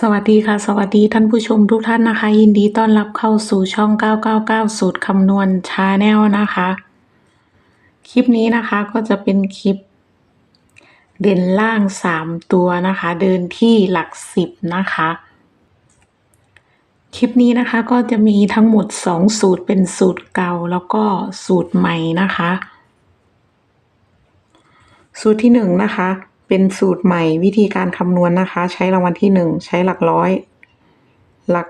สวัสดีค่ะ สวัสดีท่านผู้ชมทุกท่านนะคะ ยินดีต้อนรับเข้าสู่ช่อง 999 สูตรคำนวณชาแนลนะคะ คลิปนี้นะคะก็จะเป็นคลิป เด่นล่าง 3 ตัวนะคะ เดินที่หลักสิบนะคะ คลิปนี้นะคะก็จะมีทั้งหมด 2 สูตรเป็นสูตรเก่าแล้วก็สูตรใหม่นะคะ สูตรที่ 1 นะคะ เป็นสูตรใหม่วิธีการคำนวณนะคะ ใช้รางวัลที่ 1 ใช้หลักร้อย หลัก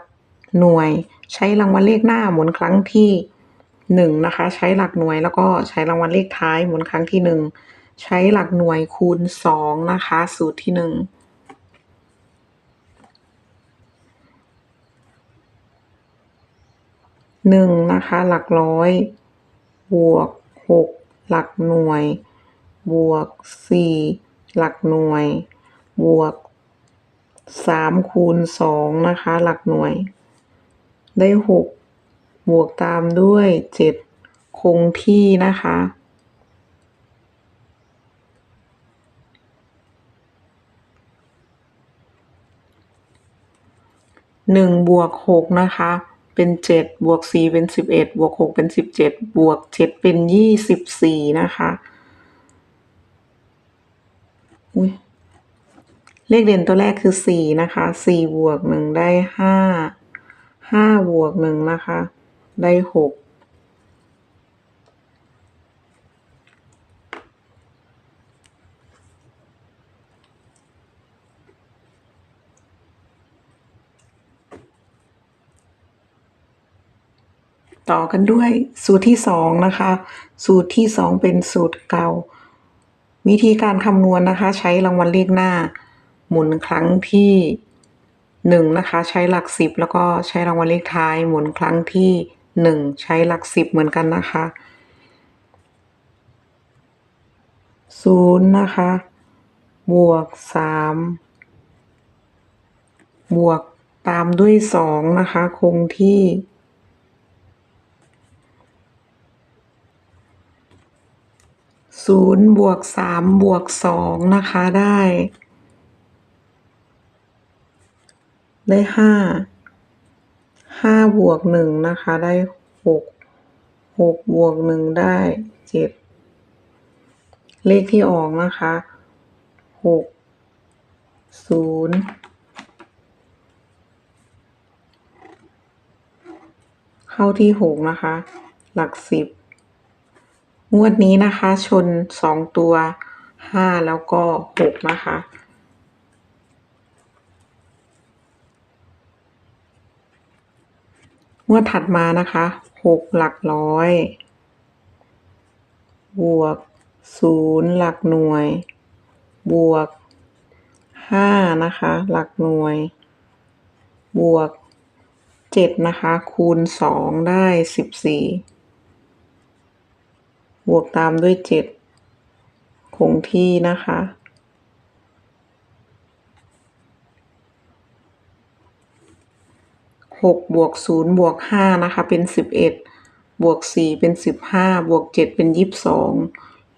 หน่วย ใช้รางวัลเลขหน้าหมุนครั้งที่1นะคะ ใช้หลักหน่วยแล้วก็ใช้รางวัลเลขท้ายหมุนครั้งที่ 1 ใช้หลักหน่วยคูณ 2 นะคะ สูตรที่ 1หนึ่งนะคะหลักร้อยบวกหกหลักหน่วย บวกสี่ หลักหน่วย บวกสามคูณสองนะคะ หลักหน่วย ได้หกบวกตามด้วยเจ็ดคงที่นะคะ หนึ่งบวกหกนะคะ เป็นเจ็ดบวกสี่เป็นสิบเอ็ดบวกหกเป็นสิบเจ็ดบวกเจ็ดเป็นยี่สิบสี่นะคะ อุ้ยเลขเด่นตัวแรกคือสี่นะคะสี่บวกหนึ่งได้ห้าห้าบวกหนึ่งนะคะ ได้หกต่อกันด้วยสูตรที่สองนะคะ สูตรที่สองเป็นสูตรเก่า วิธีการคำนวณนะคะ ใช้รางวัลเลขหน้า หมุนครั้งที่หนึ่งนะคะใช้หลักสิบแล้วก็ใช้รางวัลเลขท้าย หมุนครั้งที่หนึ่งใช้หลักสิบเหมือนกันนะคะศูนย์นะคะบวกสามบวกตามด้วยสองนะคะ คงที่ ศูนย์บวกสามบวกสองนะคะได้ ได้ห้าห้าบวกหนึ่งนะคะได้หกหกบวกหนึ่งได้เจ็ดเลขที่ออกนะคะหกศูนย์เข้าที่หกนะคะ หลักสิบ งวดนี้นะคะ ชนสองตัวห้าแล้วก็หกนะคะ งวดถัดมานะคะหกหลักร้อย บวกศูนย์หลักหน่วย บวกห้านะคะ หลักหน่วย บวกเจ็ดนะคะ คูณสองได้สิบสี่ บวกตามด้วยเจ็ดคงที่นะคะ หกบวกศูนย์บวกห้านะคะ เป็นสิบเอ็ดบวกสี่เป็นสิบห้าบวกเจ็ดเป็นยี่สิบสอง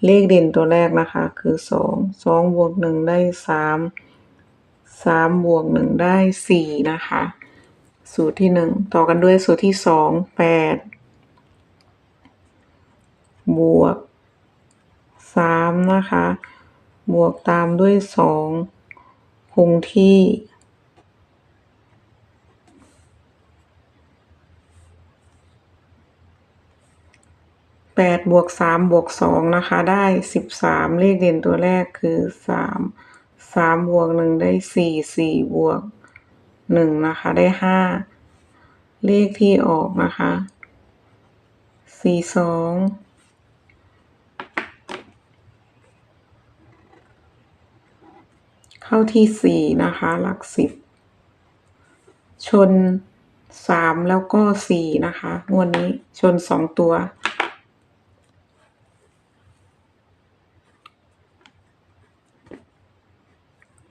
เลขเด่นตัวแรกนะคะ คือสองสองบวกหนึ่งได้สามสามบวกหนึ่งได้สี่นะคะ สูตรที่หนึ่งต่อกันด้วยสูตรที่สองแปด บวกสามนะคะ บวกตามด้วยสองคงที่แปดบวกสามบวกสองนะคะ ได้สิบสามเลขเด่นตัวแรกคือสามสามบวกหนึ่งได้สี่สี่บวกหนึ่งนะคะได้ห้าเลขที่ออกนะคะสี่สอง เข้าที่สี่นะคะ หลักสิบ ชนสามแล้วก็สี่นะคะ งวดนี้ชนสองตัว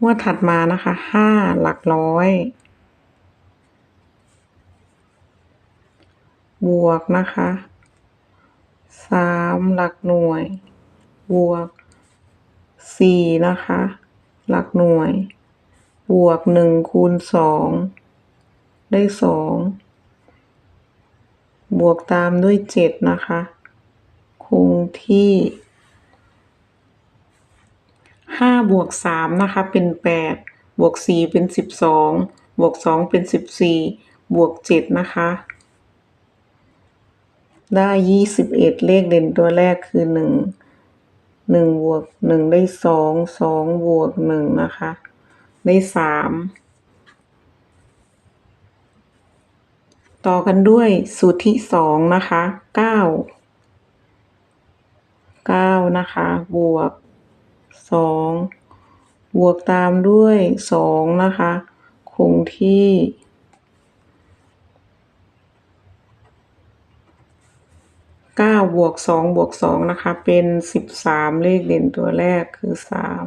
งวดถัดมานะคะห้าหลักร้อย บวกนะคะสามหลักหน่วย บวกสี่นะคะ หลักหน่วย บวกหนึ่งคูณสองได้สองบวกตามด้วยเจ็ดนะคะ คงที่ห้าบวกสามนะคะ เป็นแปดบวกสี่เป็นสิบสองบวกสองเป็นสิบสี่บวกเจ็ดนะคะ ได้ยี่สิบเอ็ดเลขเด่นตัวแรกคือหนึ่ง หนึ่งบวกหนึ่งได้สองสองบวกหนึ่งนะคะ ได้สามต่อกันด้วยสูตรที่สองนะคะเก้าเก้านะคะ บวกสองบวกตามด้วยสองนะคะ คงที่ เก้าบวกสองบวกสองนะคะ เป็นสิบสามเลขเด่นตัวแรกคือสาม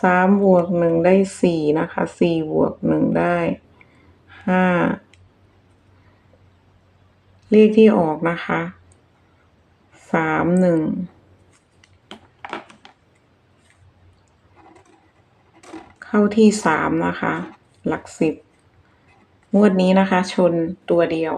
สามบวกหนึ่งได้สี่นะคะสี่บวกหนึ่งได้ห้าเลขที่ออกนะคะสามหนึ่งเข้าที่สามนะคะ หลักสิบงวดนี้นะคะ ชนตัวเดียว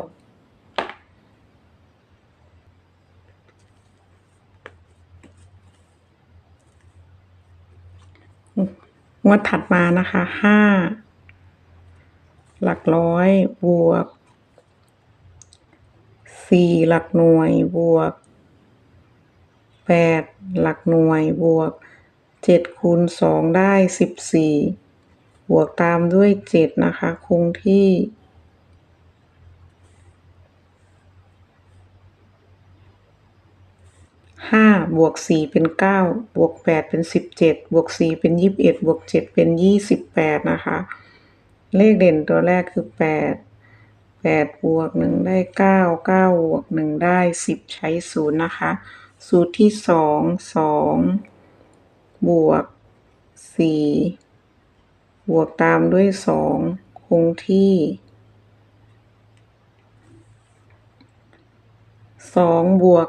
ง วดถัดมานะคะห้าหลักร้อยบวกสี่หลักหน่วยบวกแปดหลักหน่วยบวกเจ็ดคูณสองได้สิบสี่บวกตามด้วยเจ็ดนะคะคงที่ ห้าบวกสี่เป็นเก้าบวกแปดเป็นสิบเจ็ดบวกสี่เป็นยี่สิบเอ็ดบวกเจ็ดเป็นยี่สิบแปดนะคะ เลขเด่นตัวแรกคือแปดแปดบวกหนึ่งได้เก้าเก้าบวกหนึ่งได้สิบใช้ศูนย์นะคะ สูตรที่สองสองบวกสี่บวกตามด้วยสองคงที่สองบวก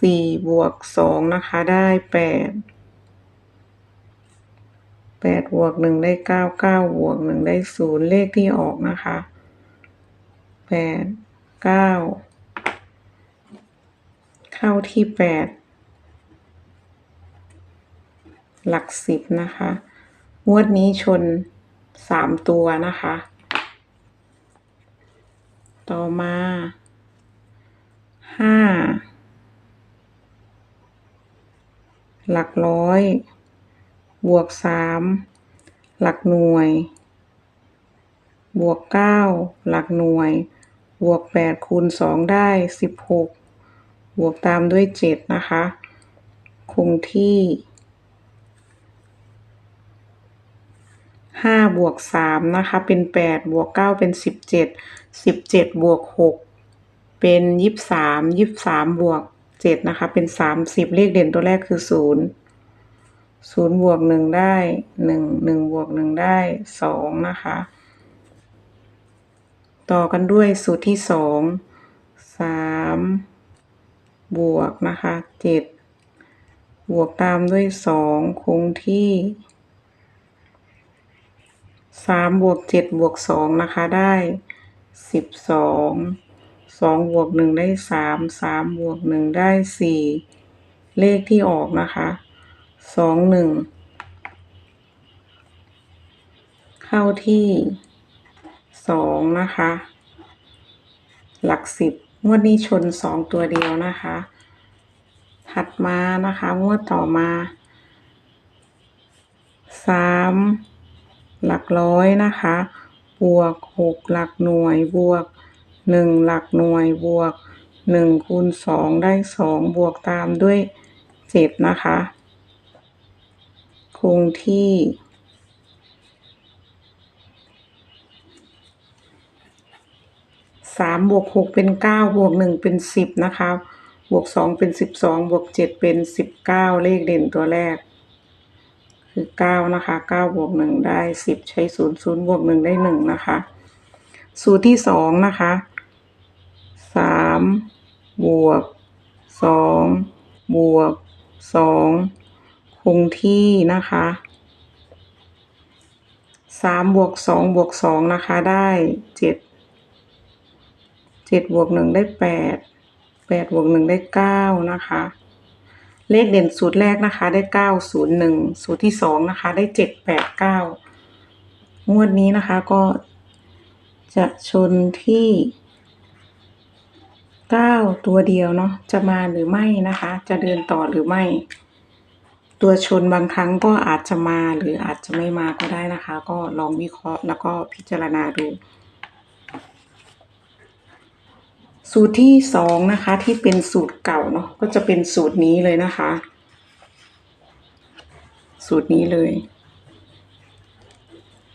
สี่บวกสองนะคะได้แปดแปดบวกหนึ่งได้เก้าเก้าบวกหนึ่งได้ศูนย์เลขที่ออกนะคะแปดเก้าเข้าที่แปดหลักสิบนะคะงวดนี้ชนสามตัวนะคะ ต่อมาห้า หลักร้อย บวกสามหลักหน่วย บวกเก้าหลักหน่วย บวกแปดคูณสองได้สิบหกบวกตามด้วยเจ็ดนะคะ คงที่ห้าบวกสามนะคะ เป็นแปดบวกเก้าเป็นสิบเจ็ดสิบเจ็ดบวกหกเป็นยี่สิบสามยี่สิบสามบวก เจ็ดนะคะ เป็นสามสิบเลขเด่นตัวแรกคือศูนย์ศูนย์บวกหนึ่งได้หนึ่งหนึ่งบวกหนึ่งได้สองนะคะ ต่อกันด้วยสูตรที่สองสามบวกนะคะเจ็ดบวกตามด้วยสองคงที่สามบวกเจ็ดบวกสองนะคะได้สิบสอง สองบวกหนึ่งได้สามสามบวกหนึ่งได้สี่เลขที่ออกนะคะสองหนึ่งเข้าที่สองนะคะ หลักสิบงวดนี้ชนสองตัวเดียวนะคะ ถัดมานะคะงวดต่อมาสามหลักร้อยนะคะ บวกหกหลักหน่วยบวก หนึ่งหลักหน่วยบวกหนึ่งคูณสองได้สองบวกตามด้วยเจ็ดนะคะ คงที่สามบวกหกเป็นเก้าบวกหนึ่งเป็นสิบนะคะ บวกสองเป็นสิบสองบวกเจ็ดเป็นสิบเก้าเลขเด่นตัวแรก คือเก้านะคะเก้าบวกหนึ่งได้สิบใช้ศูนย์ศูนย์บวกหนึ่งได้หนึ่งนะคะ สูตรที่สองนะคะ สามบวกสองบวกสองคงที่นะคะสามบวกสองบวกสองนะคะได้เจ็ดเจ็ดบวกหนึ่งได้แปดแปดบวกหนึ่งได้เก้านะคะ เลขเด่นสูตรแรกนะคะได้เก้าศูนย์หนึ่งสูตรที่สองนะคะได้เจ็ดแปดเก้างวดนี้นะคะก็จะชนที่ เก้าตัวเดียวเนาะจะมาหรือไม่นะคะ จะเดินต่อหรือไม่ ตัวชนบางครั้งก็อาจจะมาหรืออาจจะไม่มาก็ได้นะคะ ก็ลองวิเคราะห์แล้วก็พิจารณาดู สูตรที่สองนะคะ ที่เป็นสูตรเก่าเนาะก็จะเป็นสูตรนี้เลยนะคะ สูตรนี้เลย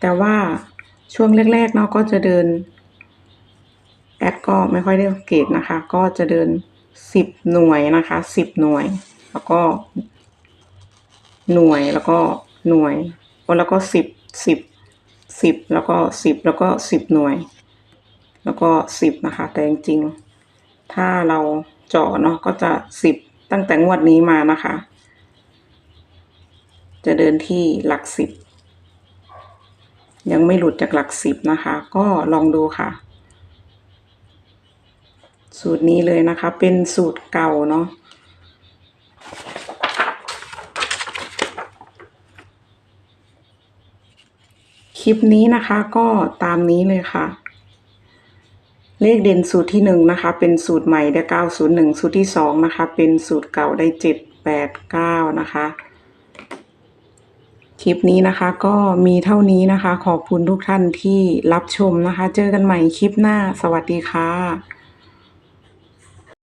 แต่ว่าช่วงแรกๆเนาะก็จะเดิน แอดก็ไม่ค่อยได้สังเกตนะคะ ก็จะเดินสิบหน่วยนะคะสิบหน่วย แล้วก็ หน่วยแล้วก็หน่วยแล้วก็สิบสิบสิบแล้วก็สิบแล้วก็สิบหน่วย แล้วก็สิบนะคะ แต่จริงๆถ้าเราเจาะเนาะก็จะสิบตั้งแต่งวดนี้มานะคะ จะเดินที่หลักสิบยังไม่หลุดจากหลักสิบนะคะ ก็ลองดูค่ะ สูตรนี้เลยนะคะ เป็นสูตรเก่าเนาะคลิปนี้นะคะก็ตามนี้เลยค่ะ เลขเด่นสูตรที่หนึ่งนะคะ เป็นสูตรใหม่ได้เก้าศูนย์หนึ่งสูตรที่สองนะคะ เป็นสูตรเก่าได้เจ็ดแปดเก้านะคะคลิปนี้นะคะก็มีเท่านี้นะคะ ขอบคุณทุกท่านที่รับชมนะคะ เจอกันใหม่คลิปหน้า สวัสดีค่ะ